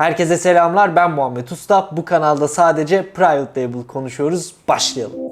Herkese selamlar ben Muhammed Usta. Bu kanalda sadece private label konuşuyoruz. Başlayalım.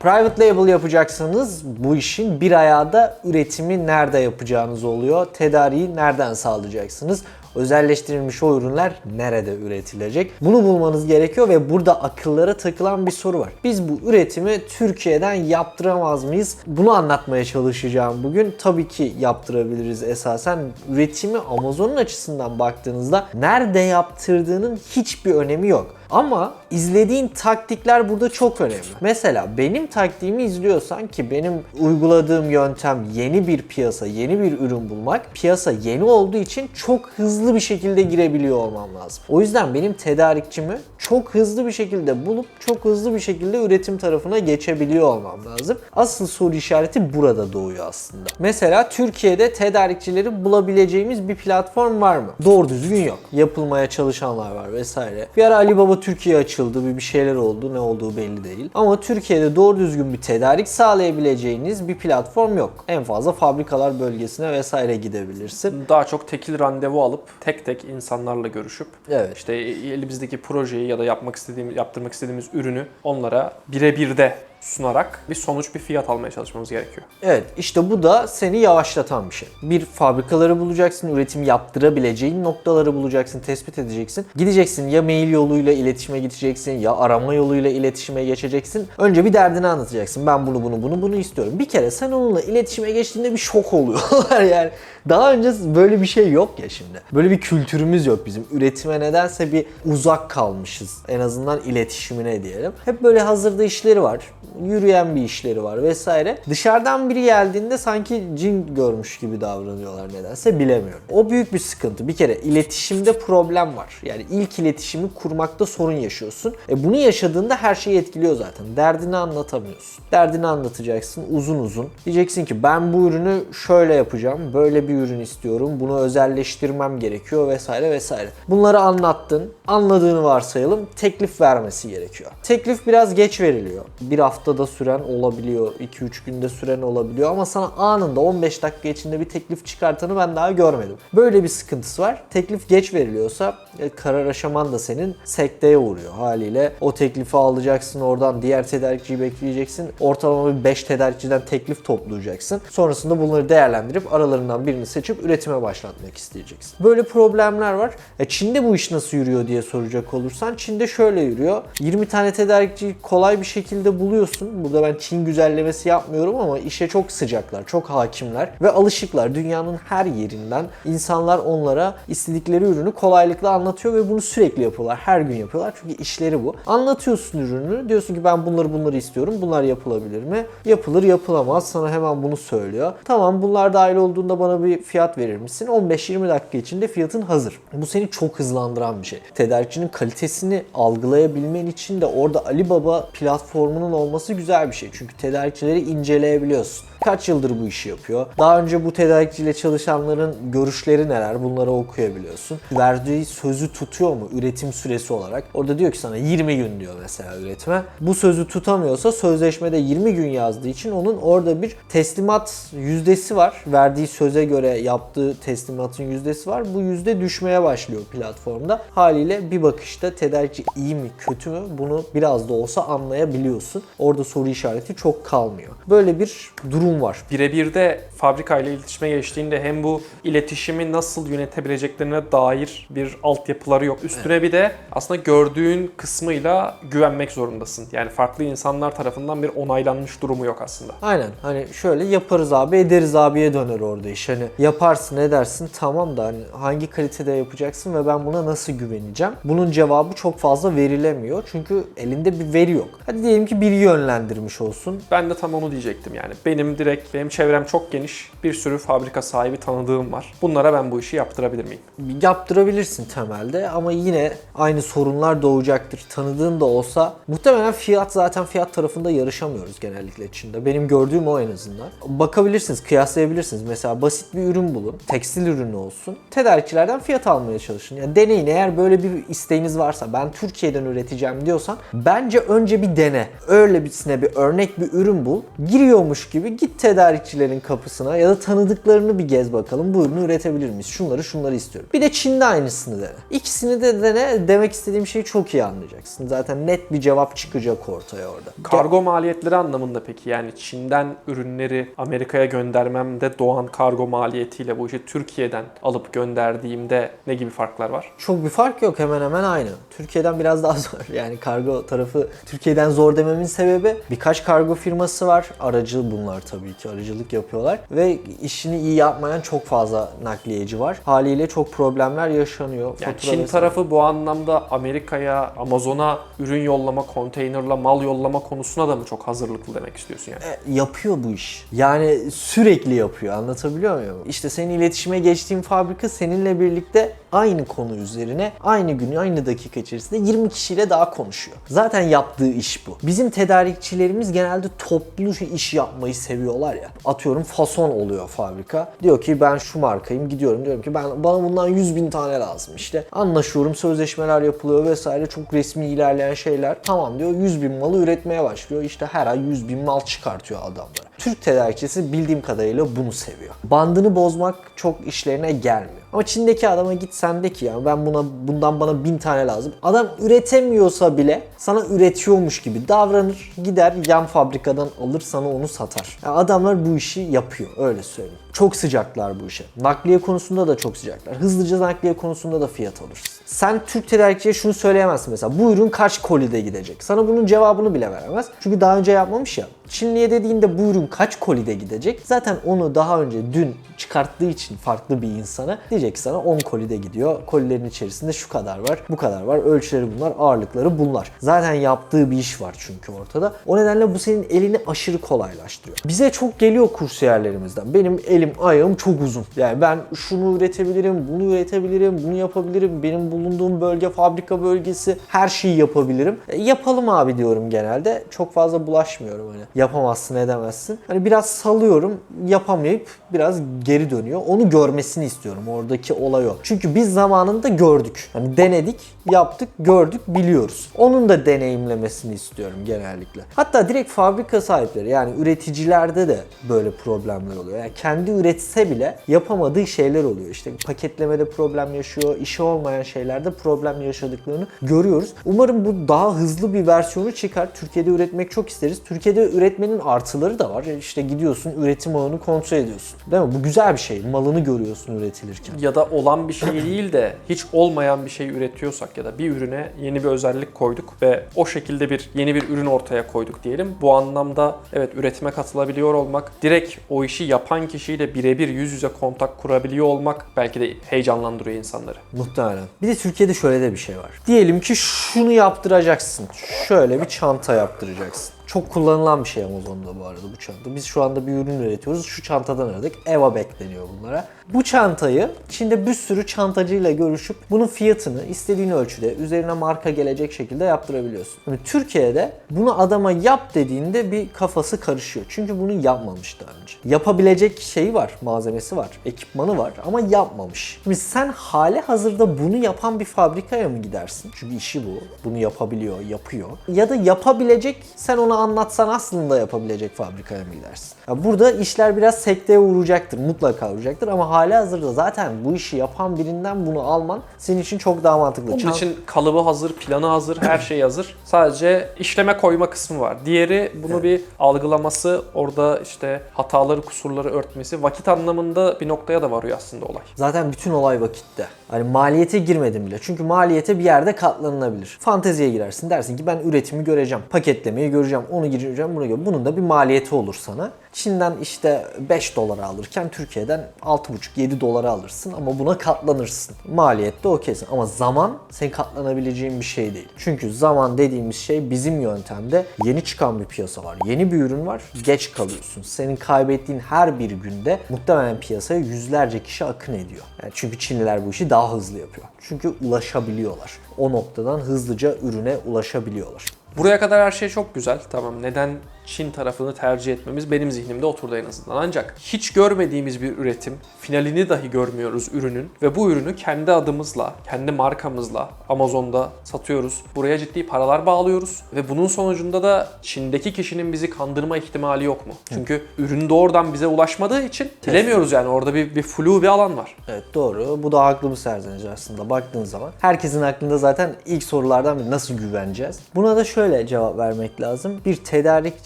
Private label yapacaksanız bu işin bir ayağı da üretimi nerede yapacağınız oluyor. Tedariği nereden sağlayacaksınız? Özelleştirilmiş o ürünler nerede üretilecek? Bunu bulmanız gerekiyor ve burada akıllara takılan bir soru var. Biz bu üretimi Türkiye'den yaptıramaz mıyız? Bunu anlatmaya çalışacağım bugün. Tabii ki yaptırabiliriz esasen. Üretimi Amazon'un açısından baktığınızda nerede yaptırdığının hiçbir önemi yok. Ama izlediğin taktikler burada çok önemli. Mesela benim taktiğimi izliyorsan ki benim uyguladığım yöntem yeni bir piyasa, yeni bir ürün bulmak. Piyasa yeni olduğu için çok hızlı bir şekilde girebiliyor olmam lazım. O yüzden benim tedarikçimi çok hızlı bir şekilde bulup çok hızlı bir şekilde üretim tarafına geçebiliyor olmam lazım. Asıl soru işareti burada doğuyor aslında. Mesela Türkiye'de tedarikçileri bulabileceğimiz bir platform var mı? Doğru düzgün yok. Yapılmaya çalışanlar var vesaire. Bir ara Alibaba Türkiye açıldı, bir bir şeyler oldu. Ne olduğu belli değil. Ama Türkiye'de doğru düzgün bir tedarik sağlayabileceğiniz bir platform yok. En fazla fabrikalar bölgesine vesaire gidebilirsin. Daha çok tekil randevu alıp tek tek insanlarla görüşüp Evet. işte elimizdeki projeyi ya da yapmak istediğimiz yaptırmak istediğimiz ürünü onlara birebir de sunarak bir sonuç bir fiyat almaya çalışmamız gerekiyor. Evet işte bu da seni yavaşlatan bir şey. Bir fabrikaları bulacaksın, üretim yaptırabileceğin noktaları bulacaksın, tespit edeceksin. Gideceksin ya mail yoluyla iletişime gideceksin ya arama yoluyla iletişime geçeceksin. Önce bir derdini anlatacaksın. Ben bunu bunu bunu bunu istiyorum. Bir kere sen onunla iletişime geçtiğinde bir şok oluyorlar yani. Daha önce böyle bir şey yok ya şimdi. Böyle bir kültürümüz yok bizim. Üretime nedense bir uzak kalmışız. En azından iletişimine diyelim. Hep böyle hazırda işleri var. Yürüyen bir işleri var vesaire. Dışarıdan biri geldiğinde sanki cin görmüş gibi davranıyorlar nedense bilemiyorum. O büyük bir sıkıntı. Bir kere iletişimde problem var. Yani ilk iletişimi kurmakta sorun yaşıyorsun. E bunu yaşadığında her şeyi etkiliyor zaten. Derdini anlatamıyorsun. Derdini anlatacaksın uzun uzun. Diyeceksin ki ben bu ürünü şöyle yapacağım. Böyle bir ürün istiyorum. Bunu özelleştirmem gerekiyor vesaire vesaire. Bunları anlattın. Anladığını varsayalım. Teklif vermesi gerekiyor. Teklif biraz geç veriliyor. Bir haftada süren olabiliyor. 2-3 günde süren olabiliyor. Ama sana anında 15 dakika içinde bir teklif çıkartanı ben daha görmedim. Böyle bir sıkıntısı var. Teklif geç veriliyorsa e, karar aşaman da senin sekteye uğruyor haliyle. O teklifi alacaksın oradan diğer tedarikçiyi bekleyeceksin. Ortalama bir 5 tedarikçiden teklif toplayacaksın. Sonrasında bunları değerlendirip aralarından birini seçip üretime başlatmak isteyeceksin. Böyle problemler var. E Çin'de bu iş nasıl yürüyor diye soracak olursan Çin'de şöyle yürüyor. 20 tane tedarikçiyi kolay bir şekilde buluyorsun. Burada ben Çin güzellemesi yapmıyorum ama işe çok sıcaklar, çok hakimler ve alışıklar. Dünyanın her yerinden insanlar onlara istedikleri ürünü kolaylıkla anlatıyor ve bunu sürekli yapıyorlar. Her gün yapıyorlar çünkü işleri bu. Anlatıyorsun ürünü. Diyorsun ki ben bunları bunları istiyorum. Bunlar yapılabilir mi? Yapılır yapılamaz. Sana hemen bunu söylüyor. Tamam bunlar dahil olduğunda bana bir fiyat verir misin? 15-20 dakika içinde fiyatın hazır. Bu seni çok hızlandıran bir şey. Tedarikçinin kalitesini algılayabilmen için de orada Alibaba platformunun olması güzel bir şey. Çünkü tedarikçileri inceleyebiliyorsun. Kaç yıldır bu işi yapıyor? Daha önce bu tedarikçiyle çalışanların görüşleri neler? Bunları okuyabiliyorsun. Verdiği sözü tutuyor mu üretim süresi olarak? Orada diyor ki sana 20 gün diyor mesela üretime. Bu sözü tutamıyorsa sözleşmede 20 gün yazdığı için onun orada bir teslimat yüzdesi var. Verdiği söze göre yaptığı teslimatın yüzdesi var. Bu yüzde düşmeye başlıyor platformda. Haliyle bir bakışta tedarikçi iyi mi kötü mü bunu biraz da olsa anlayabiliyorsun. Orada soru işareti çok kalmıyor. Böyle bir durum var. Birebir de fabrikayla iletişime geçtiğinde hem bu iletişimi nasıl yönetebileceklerine dair bir altyapıları yok. Üstüne bir de aslında gördüğün kısmıyla güvenmek zorundasın. Yani farklı insanlar tarafından bir onaylanmış durumu yok aslında. Aynen hani şöyle yaparız abi ederiz abiye döner orada iş. Hani yaparsın edersin tamam da hani hangi kalitede yapacaksın ve ben buna nasıl güveneceğim? Bunun cevabı çok fazla verilemiyor. Çünkü elinde bir veri yok. Hadi diyelim ki biri yönlendirmiş olsun. Ben de tam onu diyecektim yani. Benim direkt, benim çevrem çok geniş. Bir sürü fabrika sahibi tanıdığım var. Bunlara ben bu işi yaptırabilir miyim? Yaptırabilirsin temelde ama yine aynı sorunlar doğacaktır. Tanıdığın da olsa muhtemelen fiyat zaten fiyat tarafında yarışamıyoruz genellikle Çin'de. Benim gördüğüm o en azından. Bakabilirsiniz, kıyaslayabilirsiniz. Mesela basit bir ürün bulun. Tekstil ürünü olsun. Tedarikçilerden fiyat almaya çalışın. Yani deneyin eğer böyle bir isteğiniz varsa ben Türkiye'den üreteceğim diyorsan bence önce bir dene. Öyle birisine bir örnek bir ürün bul. Giriyormuş gibi git Git tedarikçilerin kapısına ya da tanıdıklarını bir gez bakalım. Bu ürünü üretebilir miyiz? Şunları şunları istiyorum. Bir de Çin'de aynısını dene. İkisini de dene. Demek istediğim şeyi çok iyi anlayacaksın. Zaten net bir cevap çıkacak ortaya orada. Kargo maliyetleri anlamında peki yani Çin'den ürünleri Amerika'ya göndermemde doğan kargo maliyetiyle bu işi Türkiye'den alıp gönderdiğimde ne gibi farklar var? Çok bir fark yok hemen hemen aynı. Türkiye'den biraz daha zor. Yani kargo tarafı Türkiye'den zor dememin sebebi birkaç kargo firması var. Aracı bunlar tabii ki aracılık yapıyorlar. Ve işini iyi yapmayan çok fazla nakliyeci var. Haliyle çok problemler yaşanıyor. Yani Fatura Çin vesaire. tarafı bu anlamda Amerika'ya, Amazon'a ürün yollama, konteynerla mal yollama konusuna da mı çok hazırlıklı demek istiyorsun yani? E, yapıyor bu iş. Yani sürekli yapıyor. Anlatabiliyor muyum? İşte senin iletişime geçtiğin fabrika seninle birlikte aynı konu üzerine aynı gün, aynı dakika içerisinde 20 kişiyle daha konuşuyor. Zaten yaptığı iş bu. Bizim tedarikçilerimiz genelde toplu iş yapmayı seviyorlar ya. Atıyorum fason oluyor fabrika. Diyor ki ben şu markayım gidiyorum diyorum ki ben bana bundan 100 bin tane lazım işte. Anlaşıyorum sözleşmeler yapılıyor vesaire çok resmi ilerleyen şeyler. Tamam diyor 100 bin malı üretmeye başlıyor. İşte her ay 100 bin mal çıkartıyor adamlara. Türk tedarikçisi bildiğim kadarıyla bunu seviyor. Bandını bozmak çok işlerine gelmiyor. Ama Çin'deki adama git sen de ki ya ben buna bundan bana bin tane lazım. Adam üretemiyorsa bile sana üretiyormuş gibi davranır. Gider yan fabrikadan alır sana onu satar. Yani adamlar bu işi yapıyor öyle söyleyeyim. Çok sıcaklar bu işe. Nakliye konusunda da çok sıcaklar. Hızlıca nakliye konusunda da fiyat alırsın. Sen Türk tedarikçiye şunu söyleyemezsin mesela. Bu ürün kaç kolide gidecek? Sana bunun cevabını bile veremez. Çünkü daha önce yapmamış ya. Çinliye dediğinde bu ürün kaç kolide gidecek? Zaten onu daha önce dün çıkarttığı için farklı bir insana diyecek ki sana 10 kolide gidiyor. Kolilerin içerisinde şu kadar var, bu kadar var. Ölçüleri bunlar, ağırlıkları bunlar. Zaten yaptığı bir iş var çünkü ortada. O nedenle bu senin elini aşırı kolaylaştırıyor. Bize çok geliyor kursiyerlerimizden. Benim elim ayağım çok uzun. Yani ben şunu üretebilirim, bunu üretebilirim, bunu yapabilirim. Benim bulunduğum bölge fabrika bölgesi her şeyi yapabilirim. E, yapalım abi diyorum genelde. Çok fazla bulaşmıyorum hani. Yapamazsın edemezsin. Hani biraz salıyorum yapamayıp biraz geri dönüyor. Onu görmesini istiyorum. Oradaki olay o. Çünkü biz zamanında gördük. Hani denedik, yaptık, gördük, biliyoruz. Onun da deneyimlemesini istiyorum genellikle. Hatta direkt fabrika sahipleri yani üreticilerde de böyle problemler oluyor. Yani kendi üretse bile yapamadığı şeyler oluyor. İşte paketlemede problem yaşıyor, işi olmayan şeylerde problem yaşadıklarını görüyoruz. Umarım bu daha hızlı bir versiyonu çıkar. Türkiye'de üretmek çok isteriz. Türkiye'de üretmenin artıları da var. İşte gidiyorsun üretim ağını kontrol ediyorsun. Değil mi? Bu güzel bir şey. Malını görüyorsun üretilirken. Ya da olan bir şey değil de hiç olmayan bir şey üretiyorsak ya da bir ürüne yeni bir özellik koyduk ve o şekilde bir yeni bir ürün ortaya koyduk diyelim. Bu anlamda evet üretime katılabiliyor olmak, direkt o işi yapan kişiyle birebir yüz yüze kontak kurabiliyor olmak belki de heyecanlandırıyor insanları. Muhtemelen. Bir de Türkiye'de şöyle de bir şey var. Diyelim ki şunu yaptıracaksın. Şöyle bir çanta yaptıracaksın. Çok kullanılan bir şey Amazon'da bu arada bu çanta. Biz şu anda bir ürün üretiyoruz. Şu çantadan aradık. Eva Bag deniyor bunlara. Bu çantayı Çin'de bir sürü çantacıyla görüşüp bunun fiyatını istediğin ölçüde üzerine marka gelecek şekilde yaptırabiliyorsun. Yani Türkiye'de bunu adama yap dediğinde bir kafası karışıyor. Çünkü bunu yapmamış daha önce. Yapabilecek şeyi var, malzemesi var, ekipmanı var ama yapmamış. Şimdi sen hali hazırda bunu yapan bir fabrikaya mı gidersin? Çünkü işi bu. Bunu yapabiliyor, yapıyor. Ya da yapabilecek, sen ona anlatsan aslında yapabilecek fabrikaya mı gidersin? Ya burada işler biraz sekteye uğrayacaktır, mutlaka uğrayacaktır ama hali hazırda zaten bu işi yapan birinden bunu alman senin için çok daha mantıklı. Onun Çan- için kalıbı hazır, planı hazır, her şey hazır. Sadece işleme koyma kısmı var. Diğeri bunu bir algılaması, orada işte hataları, kusurları örtmesi, vakit anlamında bir noktaya da varıyor aslında olay. Zaten bütün olay vakitte. Hani maliyete girmedim bile. Çünkü maliyete bir yerde katlanılabilir. Fanteziye girersin. Dersin ki ben üretimi göreceğim. Paketlemeyi göreceğim. Onu gireceğim, bunu göreceğim. Bunun da bir maliyeti olur sana. Çin'den işte 5 dolara alırken Türkiye'den 6,5-7 dolara alırsın ama buna katlanırsın. Maliyette okeysin ama zaman senin katlanabileceğin bir şey değil. Çünkü zaman dediğimiz şey bizim yöntemde yeni çıkan bir piyasa var. Yeni bir ürün var. Geç kalıyorsun. Senin kaybettiğin her bir günde muhtemelen piyasaya yüzlerce kişi akın ediyor. Yani çünkü Çinliler bu işi daha hızlı yapıyor. Çünkü ulaşabiliyorlar. O noktadan hızlıca ürüne ulaşabiliyorlar. Buraya kadar her şey çok güzel. Tamam neden Çin tarafını tercih etmemiz benim zihnimde oturdu en azından. Ancak hiç görmediğimiz bir üretim, finalini dahi görmüyoruz ürünün ve bu ürünü kendi adımızla, kendi markamızla Amazon'da satıyoruz. Buraya ciddi paralar bağlıyoruz ve bunun sonucunda da Çin'deki kişinin bizi kandırma ihtimali yok mu? Çünkü ürün doğrudan bize ulaşmadığı için bilemiyoruz yani orada bir, bir flu bir alan var. Evet doğru. Bu da haklı bir serzeniş aslında baktığın zaman. Herkesin aklında zaten ilk sorulardan biri nasıl güveneceğiz? Buna da şöyle cevap vermek lazım. Bir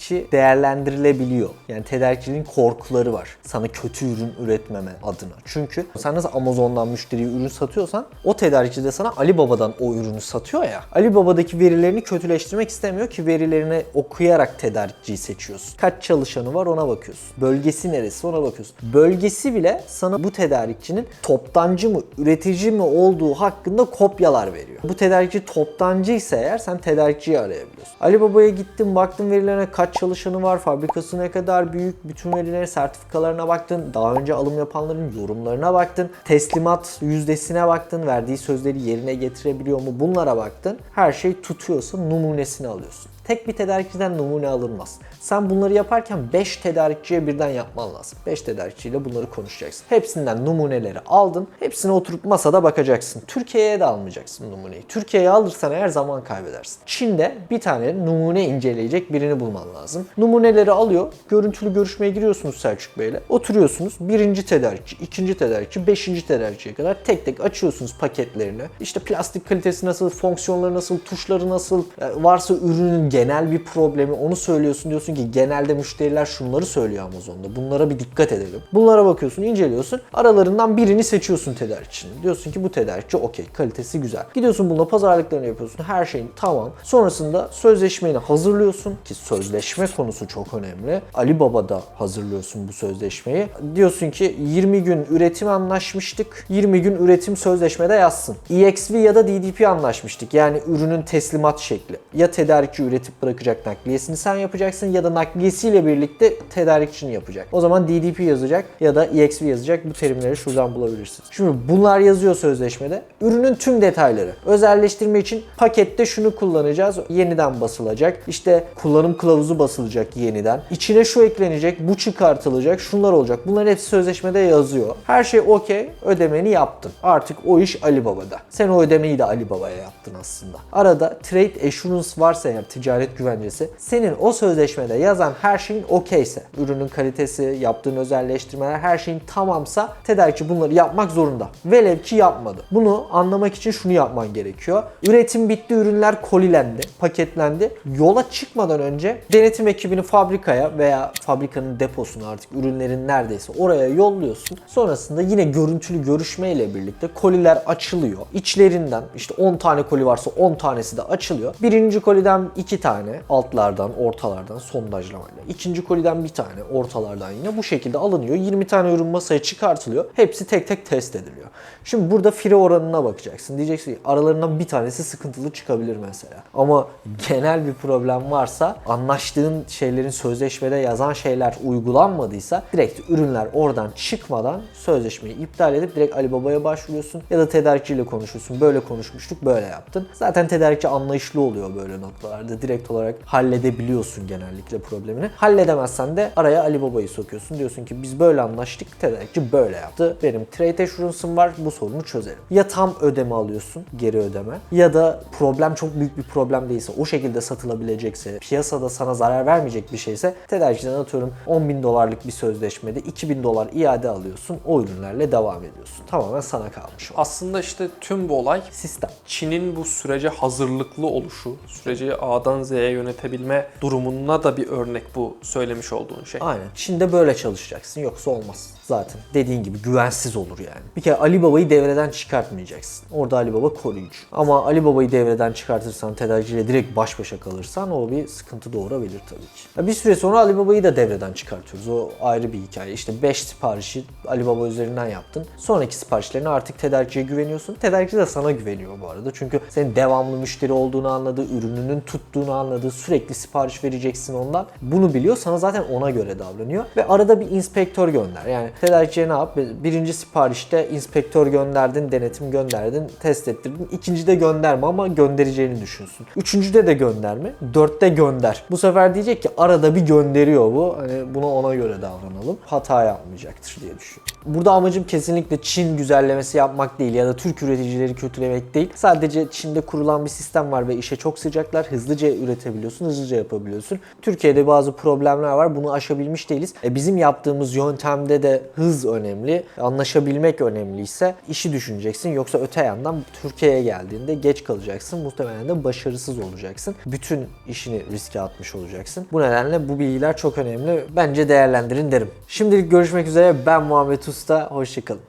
tedarikçi değerlendirilebiliyor. Yani tedarikçinin korkuları var. Sana kötü ürün üretmeme adına. Çünkü sen nasıl Amazon'dan müşteriye ürün satıyorsan o tedarikçi de sana Ali Baba'dan o ürünü satıyor ya. Ali Baba'daki verilerini kötüleştirmek istemiyor ki verilerini okuyarak tedarikçiyi seçiyorsun. Kaç çalışanı var ona bakıyorsun. Bölgesi neresi ona bakıyorsun. Bölgesi bile sana bu tedarikçinin toptancı mı, üretici mi olduğu hakkında kopyalar veriyor. Bu tedarikçi toptancı ise eğer sen tedarikçiyi arayabiliyorsun. Ali Baba'ya gittin baktın verilerine kaç çalışanı var, fabrikası ne kadar büyük, bütün verileri, sertifikalarına baktın, daha önce alım yapanların yorumlarına baktın, teslimat yüzdesine baktın, verdiği sözleri yerine getirebiliyor mu bunlara baktın. Her şey tutuyorsa numunesini alıyorsun. Tek bir tedarikçiden numune alınmaz. Sen bunları yaparken 5 tedarikçiye birden yapman lazım. 5 tedarikçiyle bunları konuşacaksın. Hepsinden numuneleri aldın. Hepsine oturup masada bakacaksın. Türkiye'ye de almayacaksın numuneyi. Türkiye'ye alırsan eğer zaman kaybedersin. Çin'de bir tane numune inceleyecek birini bulman lazım. Numuneleri alıyor. Görüntülü görüşmeye giriyorsunuz Selçuk Bey'le. Oturuyorsunuz. Birinci tedarikçi, ikinci tedarikçi, beşinci tedarikçiye kadar tek tek açıyorsunuz paketlerini. İşte plastik kalitesi nasıl, fonksiyonları nasıl, tuşları nasıl, e, varsa ürünün genel bir problemi onu söylüyorsun. Diyorsun ki genelde müşteriler şunları söylüyor Amazon'da. Bunlara bir dikkat edelim. Bunlara bakıyorsun, inceliyorsun. Aralarından birini seçiyorsun tedarikçinin. Diyorsun ki bu tedarikçi okey, kalitesi güzel. Gidiyorsun bununla pazarlıklarını yapıyorsun. Her şeyin tamam. Sonrasında sözleşmeni hazırlıyorsun ki sözleşme konusu çok önemli. Ali Baba'da hazırlıyorsun bu sözleşmeyi. Diyorsun ki 20 gün üretim anlaşmıştık. 20 gün üretim sözleşmede yazsın. EXV ya da DDP anlaşmıştık. Yani ürünün teslimat şekli. Ya tedarikçi üretip bırakacak nakliyesini sen yapacaksın ya da nakliyesiyle birlikte tedarikçinin yapacak. O zaman DDP yazacak ya da EXV yazacak. Bu terimleri şuradan bulabilirsiniz. Şimdi bunlar yazıyor sözleşmede. Ürünün tüm detayları. Özelleştirme için pakette şunu kullanacağız. Yeniden basılacak. İşte kullanım kılavuzu basılacak yeniden. İçine şu eklenecek, bu çıkartılacak, şunlar olacak. Bunların hepsi sözleşmede yazıyor. Her şey okey. Ödemeni yaptın. Artık o iş Ali Baba'da. Sen o ödemeyi de Ali Baba'ya yaptın aslında. Arada trade assurance varsa eğer ticaret güvencesi senin o sözleşmede yazan her şeyin okeyse, ürünün kalitesi, yaptığın özelleştirmeler her şeyin tamamsa tedarikçi bunları yapmak zorunda. Velev ki yapmadı. Bunu anlamak için şunu yapman gerekiyor. Üretim bitti, ürünler kolilendi, paketlendi. Yola çıkmadan önce denetim ekibini fabrikaya veya fabrikanın deposuna artık ürünlerin neredeyse oraya yolluyorsun. Sonrasında yine görüntülü görüşmeyle birlikte koliler açılıyor. İçlerinden işte 10 tane koli varsa 10 tanesi de açılıyor. Birinci koliden 2 tane altlardan, ortalardan sondajlamayla. İkinci koliden bir tane ortalardan yine bu şekilde alınıyor. 20 tane ürün masaya çıkartılıyor. Hepsi tek tek test ediliyor. Şimdi burada fire oranına bakacaksın. Diyeceksin ki aralarından bir tanesi sıkıntılı çıkabilir mesela. Ama genel bir problem varsa anlaştığın şeylerin sözleşmede yazan şeyler uygulanmadıysa direkt ürünler oradan çıkmadan sözleşmeyi iptal edip direkt Ali Baba'ya başvuruyorsun ya da tedarikçiyle konuşuyorsun. Böyle konuşmuştuk, böyle yaptın. Zaten tedarikçi anlayışlı oluyor böyle noktalarda. Direkt olarak halledebiliyorsun genellikle problemini. Halledemezsen de araya Ali Baba'yı sokuyorsun. Diyorsun ki biz böyle anlaştık, tedarikçi böyle yaptı. Benim trade assurance'ım var, bu sorunu çözelim. Ya tam ödeme alıyorsun, geri ödeme ya da problem çok büyük bir problem değilse, o şekilde satılabilecekse, piyasada sana zarar vermeyecek bir şeyse tedarikçiden atıyorum 10 bin dolarlık bir sözleşmede 2000 dolar iade alıyorsun. O ürünlerle devam ediyorsun. Tamamen sana kalmış. Aslında işte tüm bu olay Sistem. Çin'in bu sürece hazırlıklı oluşu, süreci A'dan Z'ye yönetebilme durumuna da bir örnek bu söylemiş olduğun şey. Aynen. Çin'de böyle çalışacaksın yoksa olmaz. Zaten dediğin gibi güvensiz olur yani. Bir kere Ali Baba'yı devreden çıkartmayacaksın. Orada Ali Baba koruyucu. Ama Ali Baba'yı devreden çıkartırsan, tedarikçiyle direkt baş başa kalırsan o bir sıkıntı doğurabilir tabii ki. Ya bir süre sonra Ali Baba'yı da devreden çıkartıyoruz. O ayrı bir hikaye. İşte 5 siparişi Ali Baba üzerinden yaptın. Sonraki siparişlerine artık tedarikçiye güveniyorsun. Tedarikçi de sana güveniyor bu arada. Çünkü senin devamlı müşteri olduğunu anladı, ürününün tuttuğunu anladı, sürekli sipariş vereceksin ondan. Bunu biliyor. Sana zaten ona göre davranıyor. Ve arada bir inspektör gönder. Yani Tedarikçiye ne yap? Birinci siparişte inspektör gönderdin, denetim gönderdin, test ettirdin. İkincide gönderme ama göndereceğini düşünsün. Üçüncüde de gönderme. Dörtte gönder. Bu sefer diyecek ki arada bir gönderiyor bu. Hani buna ona göre davranalım. Hata yapmayacaktır diye düşünüyorum. Burada amacım kesinlikle Çin güzellemesi yapmak değil ya da Türk üreticileri kötülemek değil. Sadece Çin'de kurulan bir sistem var ve işe çok sıcaklar. Hızlıca üretebiliyorsun, hızlıca yapabiliyorsun. Türkiye'de bazı problemler var. Bunu aşabilmiş değiliz. E bizim yaptığımız yöntemde de hız önemli. Anlaşabilmek önemliyse işi düşüneceksin. Yoksa öte yandan Türkiye'ye geldiğinde geç kalacaksın. Muhtemelen de başarısız olacaksın. Bütün işini riske atmış olacaksın. Bu nedenle bu bilgiler çok önemli. Bence değerlendirin derim. Şimdilik görüşmek üzere. Ben Muhammed Usta. Hoşçakalın.